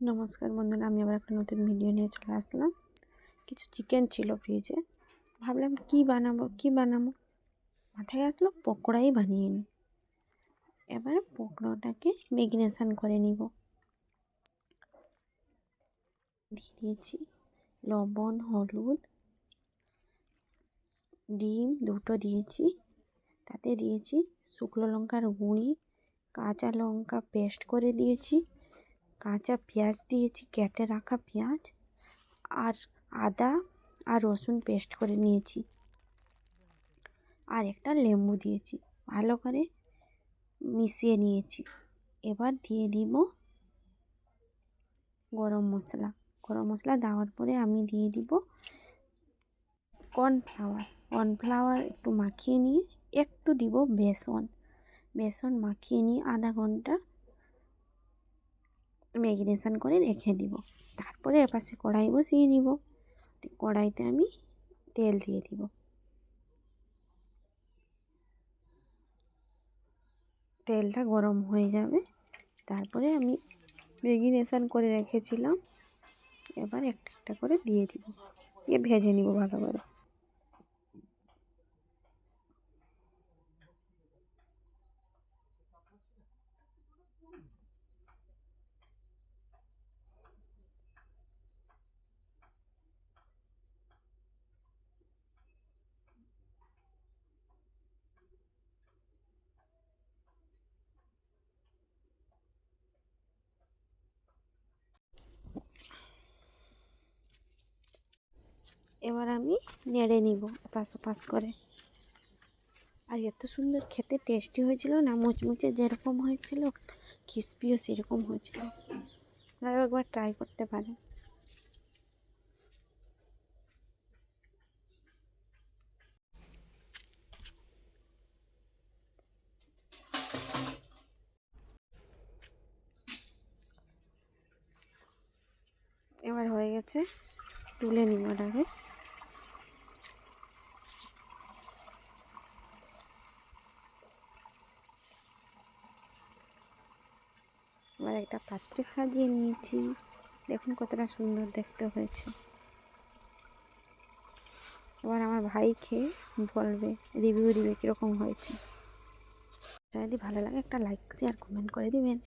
নমস্কার বন্ধুরা, আমি আবার একটা নতুন ভিডিও নিয়ে চলে আসলাম। কিছু চিকেন ছিল ফ্রিজে ভাবলাম কি বানাবো কি বানাবো? মাথায় আসলো পকোড়াই বানিয়ে নিই এবার পকোড়াটাকে ম্যাগনেশান করে নিব। দিয়ে দিয়েছি লবণ, হলুদ, ডিম দুটো দিয়েছি। তাতে দিয়েছি শুকনো লঙ্কার গুঁড়ি, কাঁচা লঙ্কা পেস্ট করে দিয়েছি। কাঁচা পেঁয়াজ দিয়েছি, কেটে রাখা পেঁয়াজ আর আদা আর রসুন পেস্ট করে নিয়েছি। আর একটা লেবু দিয়েছি, ভালো করে মিশিয়ে নিয়েছি। এবার দিয়ে দিব গরম মশলা। গরম মশলা দেওয়ার পরে আমি দিয়ে দিব কর্নফ্লাওয়ার। কর্নফ্লাওয়ার একটু মাখিয়ে নিয়ে একটু দিব বেসন। বেসন মাখিয়ে নিয়ে আধা ঘণ্টা ম্যাগনেশান করে রেখে দিব। তারপরে এপাশে কড়াই বসিয়ে নিব কড়াইতে আমি তেল দিয়ে দিব। তেলটা গরম হয়ে যাবে। তারপরে আমি ম্যাগিনেশান করে রেখেছিলাম। এবার একটা একটা করে দিয়ে দিব। দিয়ে ভেজে নিব ভালো করে এবার আমি নেড়ে নিব এপাশ ওপাশ করে। আর এত সুন্দর খেতে টেস্টি হয়েছিল না, মুচমুচে যেরকম হয়েছিল ক্রিসপিও সেরকম হয়েছিল। আপনারা একবার ট্রাই করতে পারেন। এবার হয়ে গেছে, তুলে নিব ওটাকে এবার একটা পাত্রে সাজিয়ে নিয়েছি। দেখুন কতটা সুন্দর দেখতে হয়েছে। এবার আমার ভাই খেয়ে বলবে রিভিউ দিবে কীরকম হয়েছে। যদি ভালো লাগে একটা লাইক শেয়ার কমেন্ট করে দিবেন।